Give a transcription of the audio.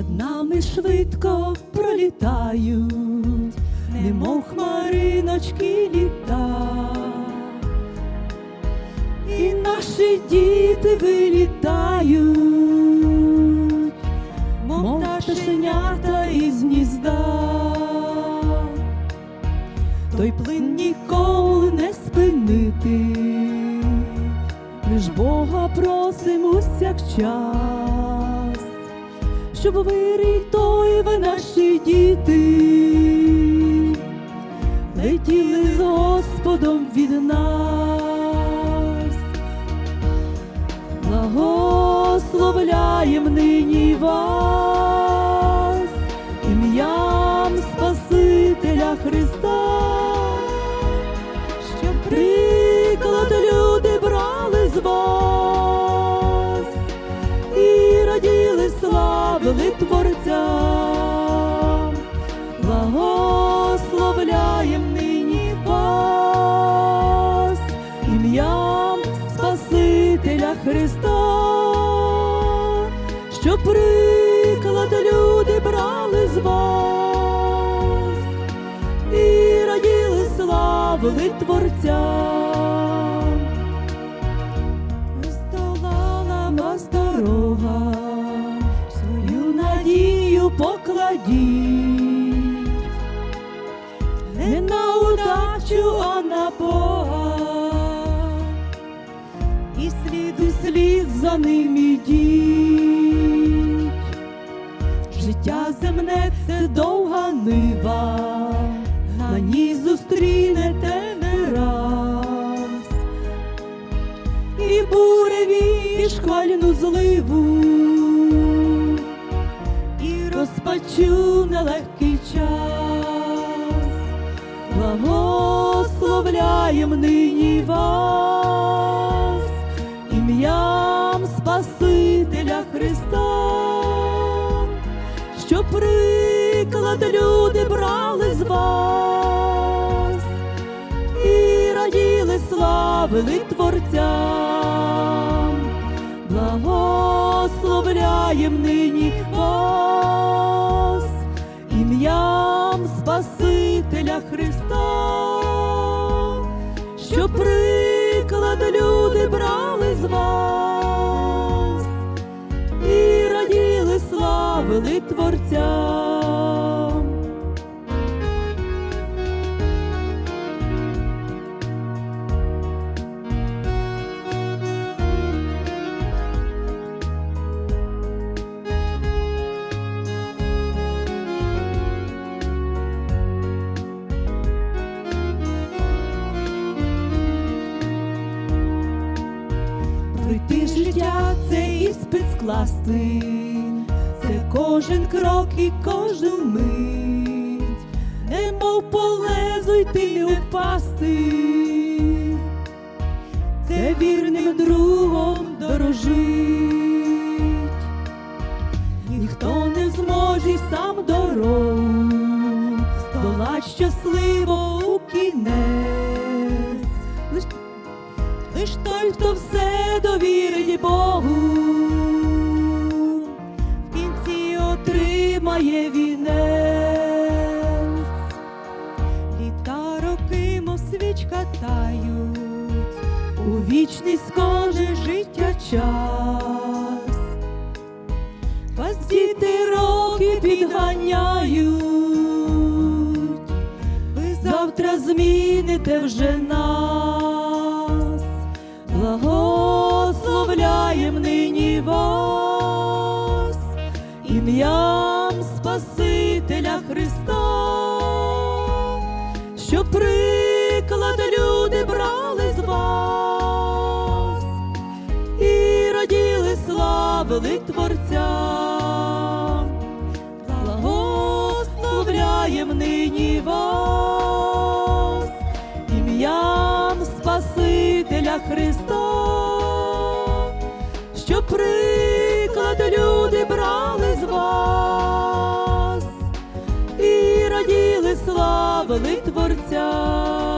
над нами швидко пролітають, немов хмариночки літа. І наші діти вилітають, мов пташенята із гнізда. Той плин ніколи не спинити, лиш Бога просимо усякчас, щоб вирій той ви наші діти, летіли з Господом від нас, благословляєм нині вас, Христа, що приклад люди брали з вас і раділи, славили Творця. Здолала вас дорога, свою надію покладіть, за ним ідіть. Життя земне це довга нива, на ній зустрінете не раз. І буреві, і шквальну зливу, і розпачу нелегкий час, благословляєм нині вас, приклад люди брали з вас і раділи, славили Творця, благословляєм нині вас, славили Творця. Пройти життя це іспит скласти, кожен крок і кожен мить, немов по лезу йти не впасти, це вірним другом дорожить, ніхто не зможе сам дорогу, здолать щасливо у кінець. Лиш той, хто все довірить Богу, вічність коже життя час. Вас діти роки підганяють, ви завтра зміните вже нас, благословляєм нині вас, ім'ям Спасителя Христа, що приклад Творця. Благословляєм нині вас, ім'ям Спасителя Христа, що приклад люди брали з вас і раділи, славили Творця.